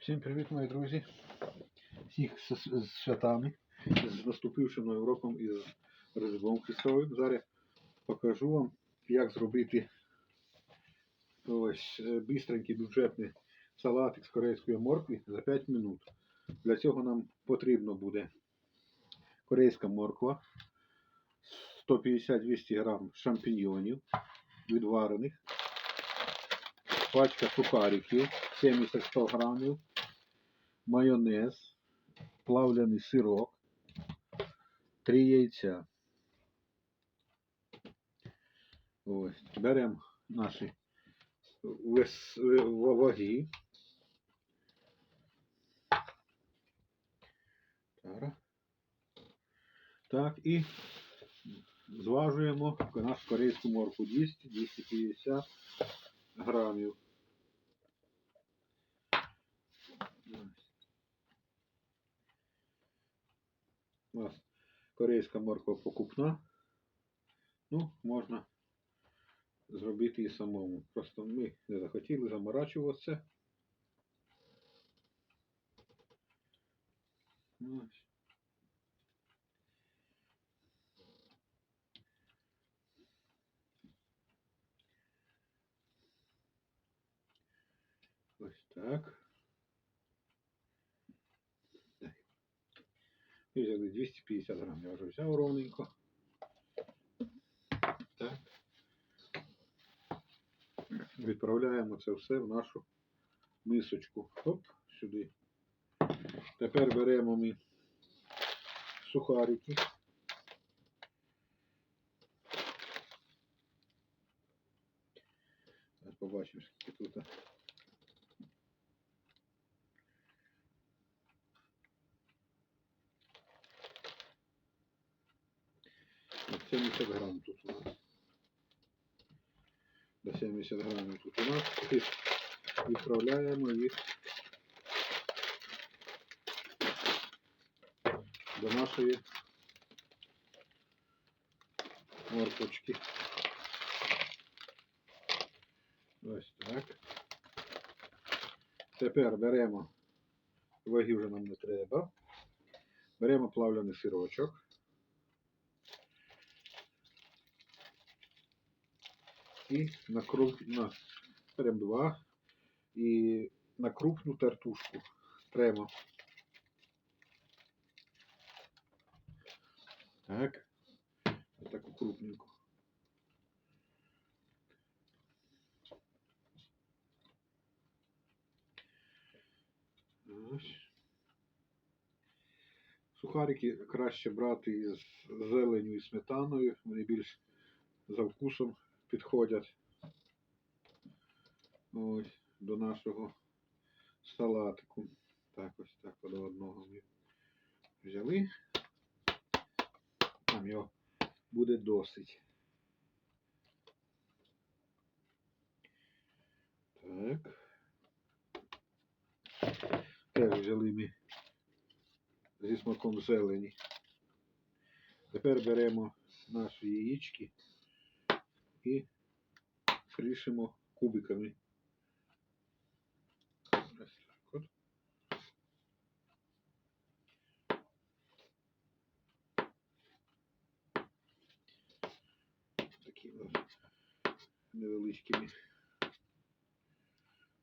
Всім привіт, мої друзі. Всіх з, святами, з наступившим новим роком і з Різдвом Христовим. Зараз покажу вам, як зробити ось е, бистренький бюджетний салатик з корейської моркви за 5 минут. Для цього нам потрібно буде корейська морква, 150-200 грам шампіньйонів відварених, пачка сухариків 70-100 грамів, майонез, плавлений сирок, 3 яйця. Ось, беремо наші ваги. Так. І зважуємо нашу корейську морку 200-250 грамів. У нас корейська морква покупна. Ну, можна зробити і самому. Просто ми не захотіли заморачуватися. Ось. Ось так. І взяли 250 грам. Я вже взяв ровненько. Так. Відправляємо це все в нашу мисочку. Оп, сюди. Тепер беремо ми сухарики. Побачимо, скільки тут. 70 грам тут у нас. До 70 грамів тут у нас. І відправляємо їх до нашої моркочки. Ось так. Тепер беремо, ваги вже нам не треба. Беремо плавлений сирочок. І на круг, на беремо два і на крупну тертушку тремо. Так. Таку крупненьку. Ось. Сухарики краще брати із зеленю і сметаною. Вони більш за вкусом підходять ось до нашого салатику. Так, ось так до одного ми взяли. Там його буде досить. Так. Теж взяли ми зі смаком зелені. Тепер беремо наші яєчки і кришимо кубиками. Такими невеличкими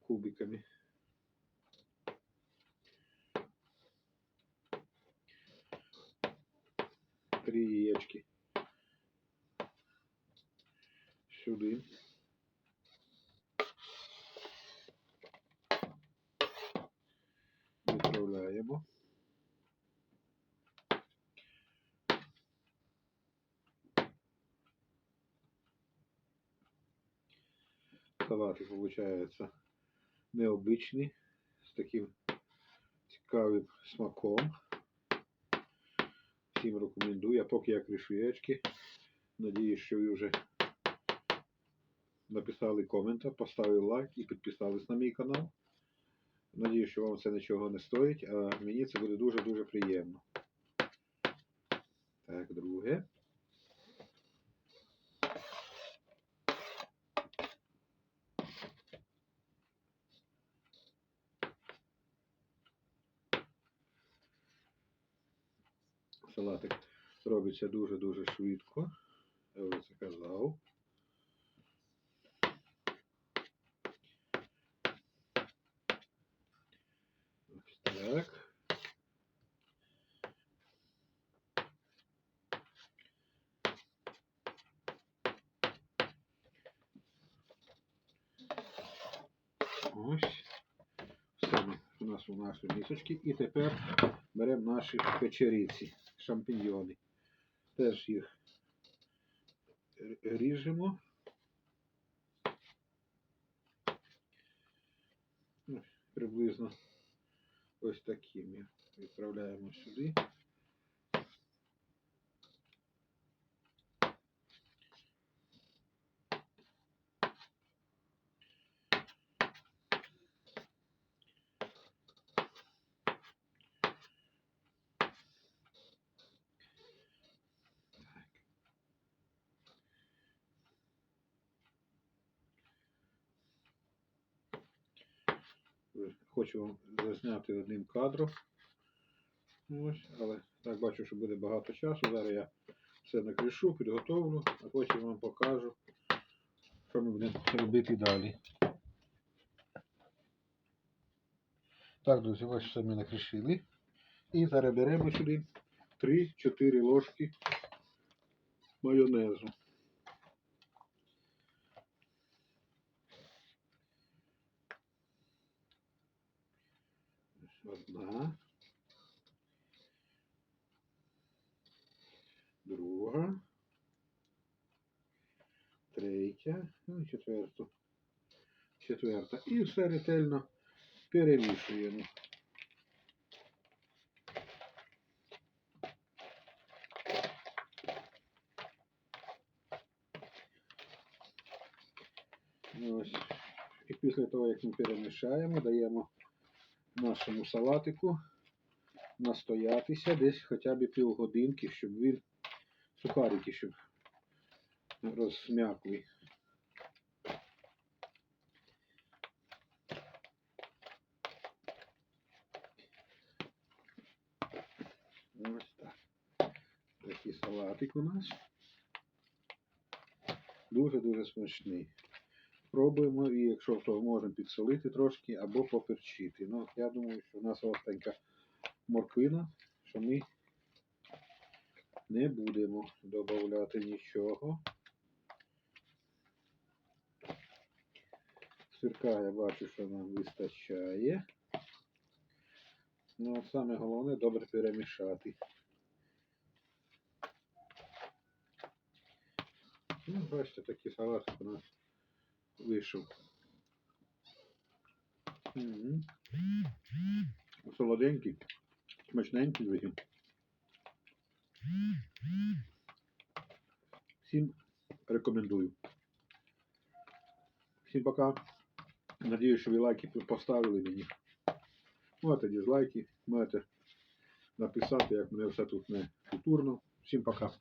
кубиками. Три яєчки сюди. Відправляємо. Салат получается необычный, з таким цікавим смаком. Всім рекомендую. А поки я кришу яєчки. Надіюсь, що ви вже написали коментар, поставили лайк і підписались на мій канал. Надіюсь, що вам це нічого не стоїть, а мені це буде дуже-дуже приємно. Так, друге. Салатик робиться дуже-дуже швидко. Ось. Все у нас у наші місочки. І тепер беремо наші печериці, шампіньйони. Теж їх ріжемо. Ну, Приблизно ось такими. Відправляємо сюди. Хочу вам зазняти одним кадром. Ось, але так бачу, що буде багато часу. Зараз я все накришу, підготовлю, а потім вам покажу, що ми будемо робити далі. Так, друзі, ось все ми накришили. І зараз беремо сюди 3-4 ложки майонезу. Одна. Друга. Третя. Ну, четверту. Четверта. І все ретельно перемішуємо. Ось. І після того, як ми перемішаємо, даємо нашому салатику настоятися десь хоча б півгодинки, щоб він сухарики, щоб розм'якли. Ось так. Такий салатик у нас. Дуже-дуже смачний. Пробуємо і якщо то можемо підсолити трошки або поперчити. Ну, я думаю, що у нас остенька морквина, що ми не будемо додавати нічого. Сирка я бачу, що нам вистачає. Ну, саме головне добре перемішати. Ну, бачите, такий салат у нас вийшов. Мгм. Солоденький, смачненький друзі. Всім рекомендую. Всім пока. Надіюсь, що ви лайки поставили мені. Можете дизлайки, можете написати, як мене все тут не культурно. Всім пока.